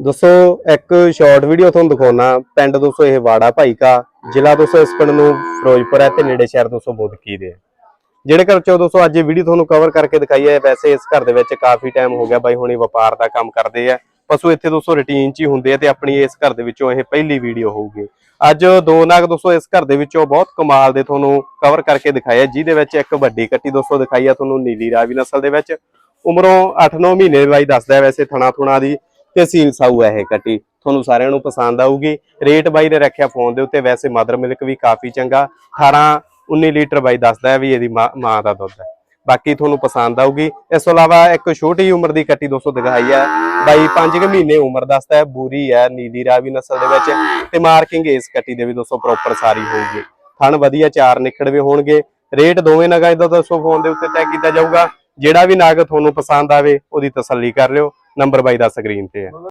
ਦੋਸਤੋ ਇੱਕ short video ਤੁਹਾਨੂੰ ਦਿਖਾਉਣਾ, ਪਿੰਡ ਦੋਸਤੋ ਇਹ ਵਾੜਾ ਭਾਈ ਕਾ ਜ਼ਿਲ੍ਹਾ ਦੋਸਤੋ ਇਸ ਪਿੰਡ ਨੂੰ ਫਿਰੋਜ਼ਪੁਰ ਹੈ ਤੇ ਨੇੜੇ ਸ਼ਹਿਰ ਦੋਸਤੋ ਬੋਦਕੀ ਦੇ ਜਿਹੜੇ ਘਰ ਚੋਂ ਦੋਸਤੋ ਅੱਜ ਇਹ ਵੀਡੀਓ ਤੁਹਾਨੂੰ ਕਵਰ ਕਰਕੇ ਦਿਖਾਈ ਹੈ, ਵੈਸੇ ਇਸ ਘਰ ਦੇ ਵਿੱਚ ਕਾਫੀ ਟਾਈਮ ਹੋ ਗਿਆ ਬਾਈ, ਹੁਣੀ ਵਪਾਰ ਦਾ ਕੰਮ ਕਰਦੇ ਆ। ਪਸ਼ੂ ਇੱਥੇ ਦੋਸਤੋ ਰੁਟੀਨ 'ਚ ਹੀ ਹੁੰਦੇ ਆ ਤੇ ਆਪਣੀ ਇਸ ਘਰ ਦੇ ਵਿੱਚੋਂ ਇਹ ਪਹਿਲੀ ਵੀਡੀਓ ਹੋਊਗੀ। ਅੱਜ ਦੋ ਨਾਗ ਦੋਸਤੋ ਇਸ ਘਰ ਦੇ ਵਿੱਚੋਂ ਬਹੁਤ ਕਮਾਲ ਦੇ ਤੁਹਾਨੂੰ ਕਵਰ ਕਰਕੇ ਦਿਖਾਇਆ ਜਿਹਦੇ ਵਿੱਚ ਇੱਕ ਵੱਡੀ ਕੱਟੀ ਦੋਸਤੋ ਦਿਖਾਈ ਆ ਤੁਹਾਨੂੰ ਨੀਲੀ ਰਾਵੀ ਨਸਲ ਦੇ ਵਿੱਚ। ਉਮਰੋਂ 8-9 ਮਹੀਨੇ ਬਾਈ ਦੱਸਦਾ ਵੈਸੇ ਥਣਾ ਥੁਣਾ ਦੀ। ਤੇ ਸਾਊ ਹੈ ਇਹ ਕੱਟੀ ਤੁਹਾਨੂੰ ਸਾਰਿਆਂ ਨੂੰ ਪਸੰਦ ਆਊਗੀ। ਰੇਟ ਬਾਈ ਨੇ ਰੱਖਿਆ ਫੋਨ ਦੇ ਉੱਤੇ, ਵੈਸੇ ਮਦਰ ਮਿਲਕ ਵੀ ਕਾਫੀ ਚੰਗਾ। 18 19 ਲੀਟਰ ਬਾਈ ਦੱਸਦਾ ਹੈ ਵੀ ਇਹਦੀ ਮਾਂ ਮਾਂ ਦਾ ਦੁੱਧ ਹੈ। ਬਾਕੀ ਤੁਹਾਨੂੰ ਪਸੰਦ ਆਊਗੀ। ਇਸ ਤੋਂ ਇਲਾਵਾ ਇੱਕ ਛੋਟੀ ਉਮਰ ਦੀ ਕੱਟੀ ਦੋਸਤੋ ਦਿਖਾਈ ਹੈ। ਬਾਈ 5 ਕੁ ਮਹੀਨੇ ਉਮਰ ਦੱਸਦਾ ਹੈ, ਬੂਰੀ ਹੈ, ਨੀਲੀ ਰਾਵੀ ਨਸਲ ਦੇ ਵਿੱਚ। ਤੇ ਮਾਰਕਿੰਗ ਇਸ ਕੱਟੀ ਦੇ ਵੀ ਦੋਸਤੋ ਪ੍ਰੋਪਰ ਸਾਰੀ ਹੋਊਗੀ। ਥਣ ਵਧੀਆ ਚਾਰ ਨਿਖੜਵੇ ਹੋਣਗੇ। ਰੇਟ ਦੋਵੇਂ ਨਗਾਂ ਦਾ ਦੋਸਤੋ ਫੋਨ ਦੇ ਉੱਤੇ ਤੈਅ ਕੀਤਾ ਜਾਊਗਾ। ਜਿਹੜਾ ਵੀ ਨਾਗ ਤੁਹਾਨੂੰ ਪਸੰਦ ਆਵੇ, ਉਹਦੀ ਤਸੱਲੀ ਕਰ ਲਿਓ। ਨੰਬਰ ਬਾਈ ਦਾ ਸਕਰੀਨ ਤੇ ਹੈ।